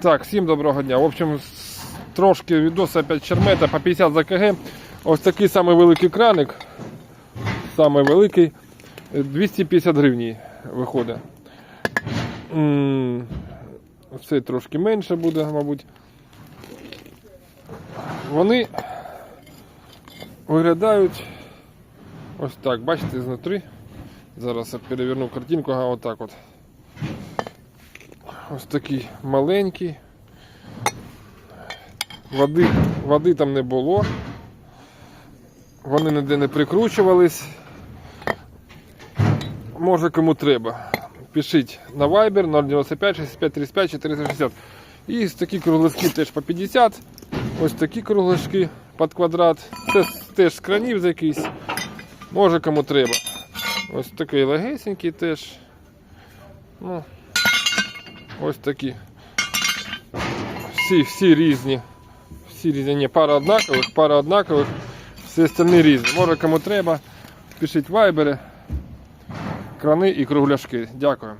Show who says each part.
Speaker 1: Так, всім доброго дня. В общем, трошки відоса опять чермета по 50 за КГ. Ось такий самий великий краник. Самий великий. е, 250 гривень виходить. Це трошки менше буде, мабуть. Вони виглядають ось так, бачите, знутри. Зараз я переверну картинку, ага, отак от. Ось такий маленький. Води, води там не було. Вони ніде не прикручувались. Може кому треба. Пишіть на Viber 095 65 35 460. І такі кругляшки теж по 50. Ось такі кругляшки під квадрат. Це теж з кранів якийсь. Може кому треба. Ось такий легесенький теж. Ну, ось такі. Всі, всі різні. Всі різні. Ні, пара однакових, пара однакових. Всі остальні різні. Може кому треба. Пишіть вайбери, крани і кругляшки. Дякую.